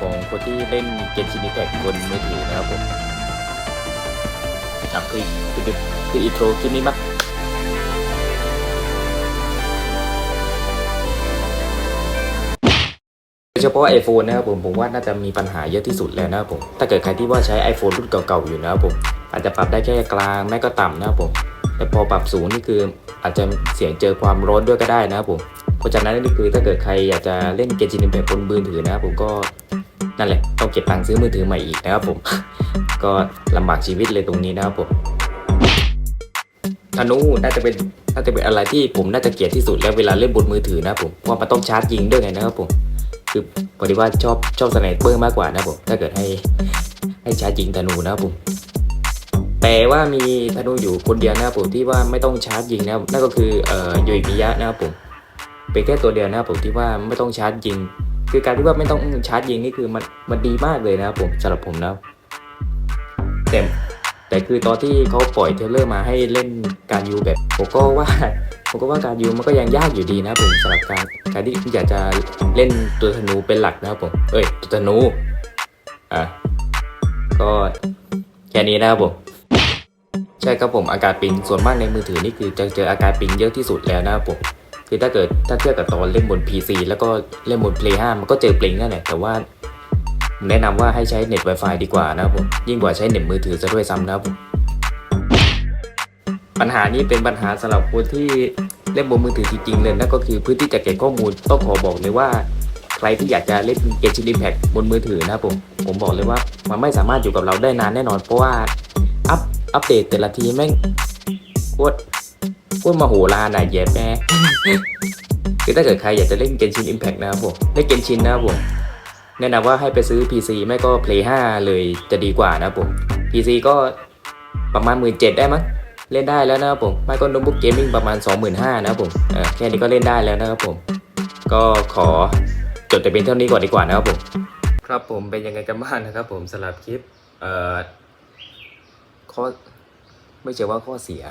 ของคนที่เล่นเกมชินิแท็กบนมือถือนะครับผมอะคือคือคืออินโทรคลิปนี้มั้ยโดยเฉพาะ iPhone นะครับผมผมว่าน่าจะมีปัญหาเยอะที่สุดแล้วนะครับผมถ้าเกิดใครที่ว่าใช้ iPhone รุ่นเก่าๆอยู่นะครับผมอาจจะปรับได้แค่กลางไม่ก็ต่ำนะครับผมแต่พอปรับสูงนี่คืออาจจะเสียงเจอความร้อนด้วยก็ได้นะครับผมเพราะฉะนั้นนี่คือถ้าเกิดใครอยากจะเล่นเกมจินแบบบนมือถือนะครับผมก็ นั่นแหละต้องเก็บตังค์ซื้อมือถือใหม่อีกนะครับผม ก็ลำบากชีวิตเลยตรงนี้นะครับผมธนูน่าจะเป็นน่าจะเป็นอะไรที่ผมน่าจะเกลียดที่สุดแล้วเวลาเล่นบนมือถือนะครับผมเพราะว่ามันต้องชาร์จยิงด้วยไงนะครับผมคือพอดีว่าชอบชอบสไนเปอร์มากกว่านะผมถ้าเกิดให้ให้ชาร์จยิงธนูนะครับผมแต่ว่ามีธนูอยู่คนเดียวนะครับผมที่ว่าไม่ต้องชาร์จยิงนะครับนั่นก็คือเอ่อโยอิมิยะนะครับผมเป็นแค่ตัวเดียวนะครับผมที่ว่าไม่ต้องชาร์จยิง คือการที่ว่าไม่ต้องชาร์จยิงนี่คือมันมันดีมากเลยนะครับผมสำหรับผมนะแต่แต่คือตอนที่เขาปล่อยเทเลอร์มาให้เล่นการยูแบบผมก็ว่าผมก็ว่าการยูมันก็ยังยากอยู่ดีนะครับผมสำหรับการการที่อยากจะเล่นตัวธนูเป็นหลักนะครับผมเอ้ยตัวธนูอะก็แค่นี้นะครับผมใช่ครับผมอาการปิงส่วนมากในมือถือนี่คือจะเจออาการปิงเยอะที่สุดแล้วนะครับผม คือถ้าเกิดถ้าเทียบกับตอนเล่นบน PC แล้วก็เล่นบน Play 5มันก็เจอปลิงนั่นแหละแต่ว่าแนะนำว่าให้ใช้เน็ต Wi-Fi ดีกว่านะครับผมยิ่งกว่าใช้เน็ตมือถือซะด้วยซ้ำนะครับผมปัญหานี้เป็นปัญหาสำหรับคนที่เล่นบนมือถือจริงๆเลยนั่นก็คือพื้นที่จะเก็บข้อมูลต้องขอบอกเลยว่า ใครที่อยากจะเล่นเกมชิลิแพคบนมือถือนะครับผมผมบอกเลยว่ามันไม่สามารถอยู่กับเราได้นานแน่นอน เพราะว่าอัพอัปเดตแต่ละทีแม่งโคตร โคตรมโหฬารน่ะแย่แม่คือถ้าเกิดใครอยากจะเล่นเกมชิน Impact นะครับผมเล่นเกมชินนะครับผมแนะนำว่าให้ไปซื้อ PC ไม่ก็ Play 5 เลยจะดีกว่านะครับผม PC ก็ประมาณ 1 7ื่นได้มั้งเล่นได้แล้วนะครับผมไม่ก็โน้ตบุ๊กเกมมิ่งประมาณ 25,000นะครับผมเออแค่นี้ก็เล่นได้แล้วนะครับผม ก็ขอจดแต่เป็นเท่านี้ก่อนดีกว่านะครับผม ครับผมเป็นยังไงกันบ้างนะครับผมสำหรับคลิปเอ่อข้อไม่ใช่ว่าข้อเสีย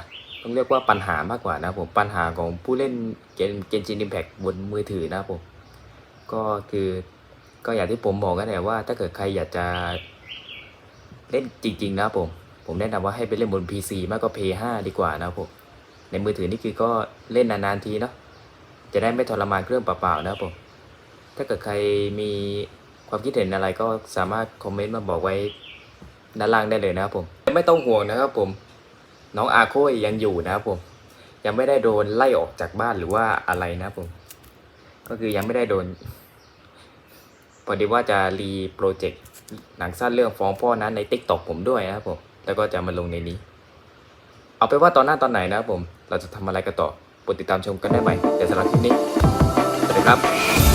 ต้องเรียกว่าปัญหามากกว่านะผมปัญหาของผู้เล่นเกมเกมจินอิมแพคบนมือถือนะผมก็คือก็อย่างที่ผมบอกกันแหละว่า ถ้าเกิดใครอยากจะเล่นจริง ๆ นะผม ผมแนะนำว่าให้ไปเล่นบน PC มากกว่า PS5 ดีกว่านะผมในมือถือนี่คือก็เล่นนานๆทีเนาะจะได้ไม่ทรมานเครื่องเปล่าๆนะผมถ้าเกิดใครมีความคิดเห็นอะไรก็สามารถคอมเมนต์มาบอกไว้ด้านล่างได้เลยนะครับผม ไม่ต้องห่วงนะครับผม น้องอาโคยยังอยู่นะครับผม ยังไม่ได้โดนไล่ออกจากบ้านหรือว่าอะไรนะครับผม ก็คือยังไม่ได้โดนพอดีว่าจะรีโปรเจกต์หนังสั้นเรื่องฟ้องพ่อนั้นในติ๊กต็อกผมด้วยนะครับผม แล้วก็จะมาลงในนี้ เอาไปว่าตอนหน้าตอนไหนนะครับผม เราจะทำอะไรกันต่อโปรดติดตามชมกันได้ใหม่แต่สำหรับคลิปนี้ สวัสดีครับ